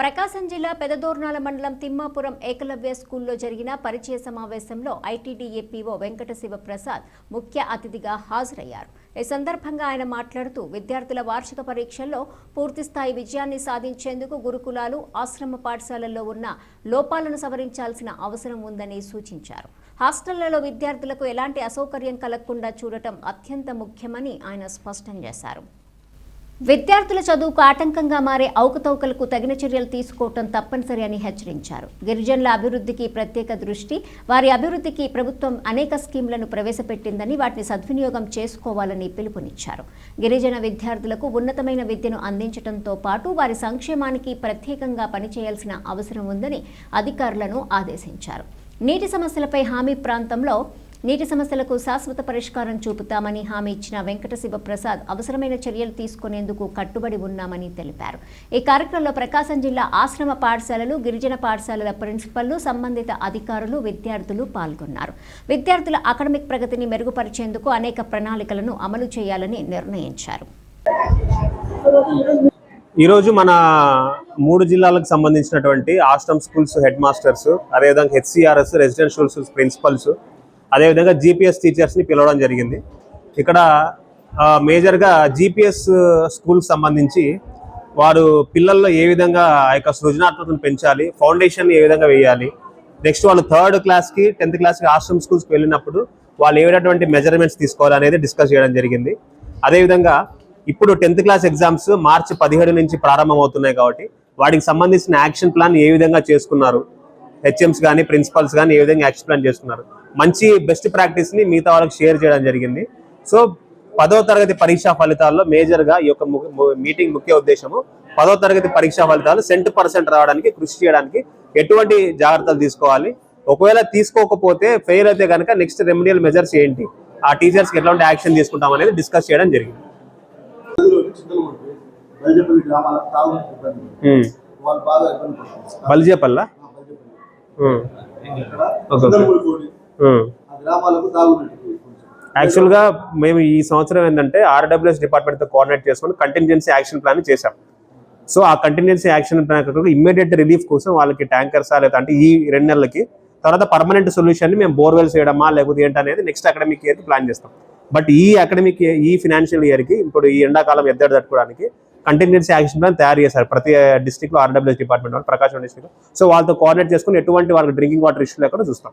ప్రకాశం జిల్లా పెదదోర్నాల మండలం తిమ్మాపురం ఏకలవ్య స్కూల్లో జరిగిన పరిచయ సమావేశంలో ఐటీడీ ఏపీఓ వెంకట శివప్రసాద్ ముఖ్య అతిథిగా హాజరయ్యారు. ఈ సందర్భంగా ఆయన మాట్లాడుతూ విద్యార్థుల వార్షిక పరీక్షల్లో పూర్తిస్థాయి విజయాన్ని సాధించేందుకు గురుకులాలు ఆశ్రమ పాఠశాలల్లో ఉన్న లోపాలను సవరించాల్సిన అవసరం ఉందని సూచించారు. హాస్టళ్ళలో విద్యార్థులకు ఎలాంటి అసౌకర్యం కలగకుండా చూడటం అత్యంత ముఖ్యమని ఆయన స్పష్టం చేశారు. విద్యార్థుల చదువుకు ఆటంకంగా మారే అవకతవకలకు తగిన చర్యలు తీసుకోవటం తప్పనిసరి అని హెచ్చరించారు. గిరిజనుల అభివృద్ధికి ప్రత్యేక దృష్టి వారి అభివృద్ధికి ప్రభుత్వం అనేక స్కీంలను ప్రవేశపెట్టిందని వాటిని సద్వినియోగం చేసుకోవాలని పిలుపునిచ్చారు. గిరిజన విద్యార్థులకు ఉన్నతమైన విద్యను అందించడంతో పాటు వారి సంక్షేమానికి ప్రత్యేకంగా పనిచేయాల్సిన అవసరం ఉందని అధికారులను ఆదేశించారు. నీటి సమస్యలపై హామీ ప్రాంతంలో నీటి సమస్యలకు శాశ్వత పరిష్కారం చూపుతామని హామీ ఇచ్చిన వెంకట శివప్రసాద్ అవసరమైన చర్యలు తీసుకునేందుకు కట్టుబడి ఉన్నామని తెలిపారు. ఈ కార్యక్రమంలో ప్రకాశం జిల్లా ఆశ్రమ పాఠశాలలు గిరిజన పాఠశాలల ప్రిన్సిపల్లు సంబంధిత అధికారులు విద్యార్థులు పాల్గొన్నారు. విద్యార్థుల అకాడమిక్ ప్రగతిని మెరుగుపరిచేందుకు అనేక ప్రణాళికలను అమలు చేయాలని నిర్ణయించారు. ఈరోజు మన మూడు జిల్లాలకు సంబంధించినటువంటి ఆశ్రమ్ స్కూల్స్ హెడ్ మాస్టర్స్ అదేవిధంగా హెచ్సిఆర్ఎస్ రెసిడెన్షియల్ స్కూల్స్ ప్రిన్సిపల్స్ అదేవిధంగా జీపీఎస్ టీచర్స్ని పిలవడం జరిగింది. ఇక్కడ మేజర్గా జీపీఎస్ స్కూల్కి సంబంధించి వారు పిల్లల్లో ఏ విధంగా ఆ యొక్క సృజనాత్మకతను పెంచాలి ఫౌండేషన్ ఏ విధంగా వేయాలి నెక్స్ట్ వాళ్ళు థర్డ్ క్లాస్కి టెన్త్ క్లాస్కి ఆశ్రమ్ స్కూల్స్కి వెళ్ళినప్పుడు వాళ్ళు ఏ మెజర్మెంట్స్ తీసుకోవాలి అనేది డిస్కస్ చేయడం జరిగింది. అదేవిధంగా ఇప్పుడు టెన్త్ క్లాస్ ఎగ్జామ్స్ మార్చి పదిహేడు నుంచి ప్రారంభం అవుతున్నాయి కాబట్టి వాటికి సంబంధించిన యాక్షన్ ప్లాన్ ఏ విధంగా చేసుకున్నారు హెచ్ఎంస్ కానీ ప్రిన్సిపల్స్ కానీ ఏ విధంగా యాక్షన్ ప్లాన్ చేసుకున్నారు మంచి బెస్ట్ ప్రాక్టీస్ని మిగతా వాళ్ళకి షేర్ చేయడం జరిగింది. సో పదో తరగతి పరీక్షా ఫలితాల్లో మేజర్గా ఈ యొక్క మీటింగ్ ముఖ్య ఉద్దేశము పదో తరగతి పరీక్షా ఫలితాలు సెంట్ పర్సెంట్ రావడానికి కృషి చేయడానికి ఎటువంటి జాగ్రత్తలు తీసుకోవాలి? ఒకవేళ తీసుకోకపోతే ఫెయిల్ అయితే కనుక నెక్స్ట్ రెమెడియల్ మెజర్స్ ఏంటి? ఆ టీచర్స్కి ఎట్లాంటి యాక్షన్ తీసుకుంటాం అనేది డిస్కస్ చేయడం జరిగింది. బల్జేపల్లా ఇక్కడ చింతలమూడి కోడి ఆ గ్రామాలకు తాగునీటికి యాక్చువల్గా మేము ఈ సంవత్సరం ఏంటంటే ఆర్డబ్ల్యూఎస్ డిపార్ట్మెంట్తో కోఆర్డినేట్ చేసుకుని కంటింజెన్సీ యాక్షన్ ప్లాన్ చేశాం. సో ఆ contingency action plan immediate relief కోసం వాళ్ళకి ట్యాంకర్స్ లేదా అంటే ఈ రెండు నెలలకి తర్వాత పర్మనెంట్ సొల్యూషన్ మేము బోర్వెల్స్ చేయడమా లేకపోతే ఏంటనేది నెక్స్ట్ అకాడమిక్ ఇయర్కి ప్లాన్ చేస్తాం. బట్ ఈ అకాడమిక్ ఈ ఫినాన్షియల్ ఇయర్కి ఇప్పుడు ఈ ఎండాకాలం ఎద్దడి తట్టుకోవడానికి కంటింజెన్సీ యాక్షన్ ప్లాన్ తయారు చేశారు. ప్రతి డిస్ట్రిక్ట్లో ఆర్డబ్ల్యూఎస్ డిపార్ట్మెంట్ వాళ్ళు ప్రకాశం డిస్ట్రిక్ట్ సో వాళ్ళతో కోఆర్డినేట్ చేసుకుని ఎటువంటి వాళ్ళకి డ్రింకింగ్ వాటర్ ఇష్యూ లేకుండా చూస్తాం.